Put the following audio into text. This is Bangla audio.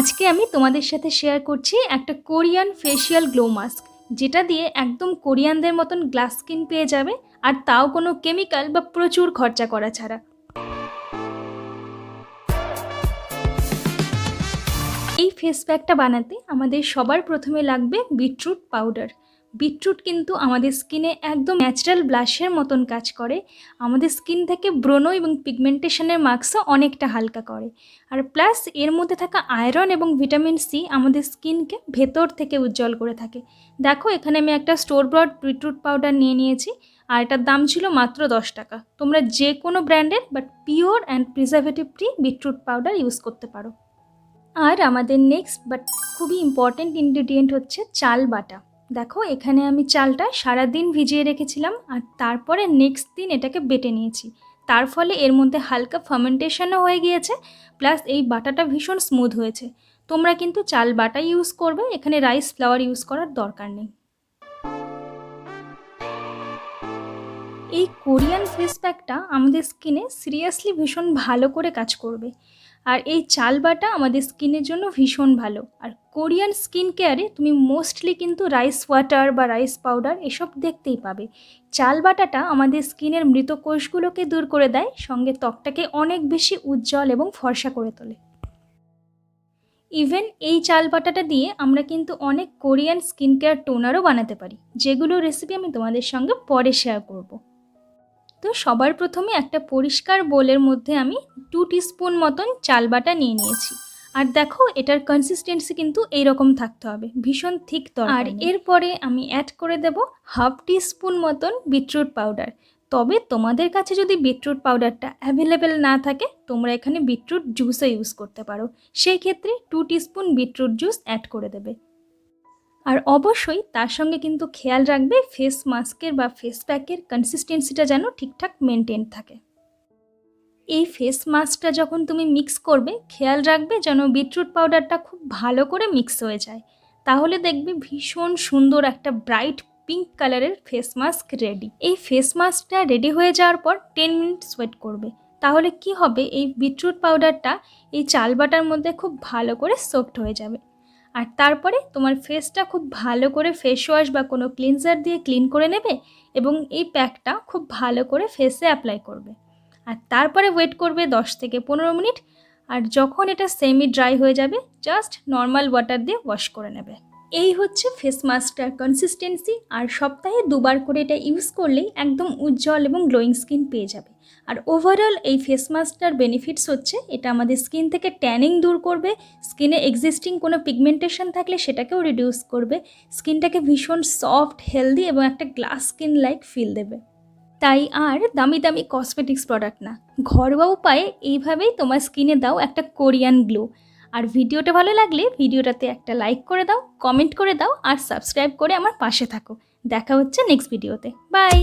আজকে আমি তোমাদের সাথে শেয়ার করছি একটা কোরিয়ান ফেশিয়াল গ্লো মাস্ক যেটা দিয়ে একদম কোরিয়ানদের মতন গ্লাস স্কিন পেয়ে যাবে, আর তাও কোনো কেমিক্যাল বা প্রচুর খরচা করা ছাড়া। এই ফেস প্যাকটা বানাতে আমাদের সবার প্রথমে লাগবে বিটরুট পাউডার। বিটরুট কিন্তু আমাদের স্কিনে একদম ন্যাচারাল ব্লাশের মতন কাজ করে। আমাদের স্কিন থেকে ব্রণ এবং পিগমেন্টেশনের মার্কসও অনেকটা হালকা করে। আর প্লাস এর মধ্যে থাকা আয়রন এবং ভিটামিন সি আমাদের স্কিনকে ভেতর থেকে উজ্জ্বল করে থাকে। দেখো, এখানে আমি একটা স্টোর ব্রড বিটরুট পাউডার নিয়ে নিয়েছি, আর এটার দাম ছিল মাত্র দশ টাকা। তোমরা যে কোনো ব্র্যান্ডের but pure and preservative free beetroot powder use করতে পারো। আর আমাদের নেক্সট বাট খুবই ইম্পর্ট্যান্ট ইনগ্রিডিয়েন্ট হচ্ছে চাল বাটা। দেখো, এখানে আমি চালটা সারা দিন ভিজিয়ে রেখেছিলাম আর তারপরে নেক্সট দিন এটাকে বেটে নিয়েছি। তার ফলে এর মধ্যে হালকা ফার্মেন্টেশনও হয়ে গিয়েছে প্লাস এই বাটাটা ভীষণ স্মুথ হয়েছে। তোমরা কিন্তু চাল বাটা ইউজ করবে, এখানে রাইস ফ্লাওয়ার ইউজ করার দরকার নেই। এই কোরিয়ান ফেস প্যাকটা আমাদের স্কিনে সিরিয়াসলি ভীষণ ভালো করে কাজ করবে। আর এই চাল বাটা আমাদের স্কিনের জন্য ভীষণ ভালো। আর কোরিয়ান স্কিন কেয়ারে তুমি মোস্টলি কিন্তু রাইস ওয়াটার বা রাইস পাউডার এসব দেখতেই পাবে। চাল বাটাটা আমাদের স্কিনের মৃত কোষগুলোকে দূর করে দেয়, সঙ্গে ত্বকটাকে অনেক বেশি উজ্জ্বল এবং ফর্সা করে তোলে। ইভেন এই চাল বাটাটা দিয়ে আমরা কিন্তু অনেক কোরিয়ান স্কিন কেয়ার টোনারও বানাতে পারি যেগুলো রেসিপি আমি তোমাদের সঙ্গে পরে শেয়ার করব। তো সবার প্রথমে একটা পরিষ্কার বোলের মধ্যে আমি টু টিস্পুন মতন চাল বাটা নিয়ে নিয়েছি। আর দেখো এটার কনসিস্টেন্সি কিন্তু এইরকম থাকতে হবে ভীষণ থিক আর এরপরে আমি অ্যাড করে দেব হাফ টি স্পুন মতন বিটরুট পাউডার তবে তোমাদের কাছে যদি বিটরুট পাউডারটা অ্যাভেলেবেল না থাকে তোমরা এখানে বিটরুট জুসও ইউজ করতে পারো। সেই ক্ষেত্রে two teaspoon beetroot juice add করে দেবে। আর অবশ্যই তার সঙ্গে কিন্তু খেয়াল রাখবে ফেস মাস্কের বা ফেস প্যাকের কনসিস্টেন্সিটা যেন ঠিকঠাক মেনটেন থাকে। এই ফেস মাস্কটা যখন তুমি মিক্স করবে, খেয়াল রাখবে যেন বিটরুট পাউডারটা খুব ভালো করে মিক্স হয়ে যায়। তাহলে দেখবে ভীষণ সুন্দর একটা ব্রাইট পিঙ্ক কালারের ফেস মাস্ক রেডি এই ফেস মাস্কটা রেডি হয়ে যাওয়ার পর টেন মিনিট ওয়েট করবে। তাহলে কি হবে? এই বিটরুট পাউডারটা এই চাল বাটার মধ্যে খুব ভালো করে সোফট হয়ে যাবে। আর তারপরে তোমার ফেসটা খুব ভালো করে ফেস ওয়াশ বা কোনো ক্লিনজার দিয়ে ক্লিন করে নেবে এবং এই প্যাকটা খুব ভালো করে ফেসে অ্যাপ্লাই করবে। আর তারপরে ওয়েট করবে দশ থেকে পনেরো মিনিট। আর যখন এটা সেমি ড্রাই হয়ে যাবে জাস্ট নর্মাল ওয়াটার দিয়ে ওয়াশ করে নেবে। এই হচ্ছে ফেস মাস্কটার কনসিস্টেন্সি আর সপ্তাহে দুবার করে এটা ইউজ করলেই একদম উজ্জ্বল এবং গ্লোয়িং স্কিন পেয়ে যাবে। আর ওভারঅল এই ফেস মাস্কটার বেনিফিটস হচ্ছে, এটা আমাদের স্কিন থেকে ট্যানিং দূর করবে স্কিনে এক্সিস্টিং কোনো পিগমেন্টেশন থাকলে সেটাকেও রিডিউস করবে স্কিনটাকে ভীষণ সফট হেলদি এবং একটা গ্লাস স্কিন লাইক ফিল দেবে। তাই আর দামি দামি কসমেটিক্স প্রোডাক্ট না, ঘরোয়া উপায়ে এইভাবেই তোমার স্কিনে দাও একটা কোরিয়ান গ্লো আর ভিডিওটা ভালো লাগলে ভিডিওটাতে একটা লাইক করে দাও কমেন্ট করে দাও আর সাবস্ক্রাইব করে আমার পাশে থাকো। দেখা হচ্ছে নেক্সট ভিডিওতে বাই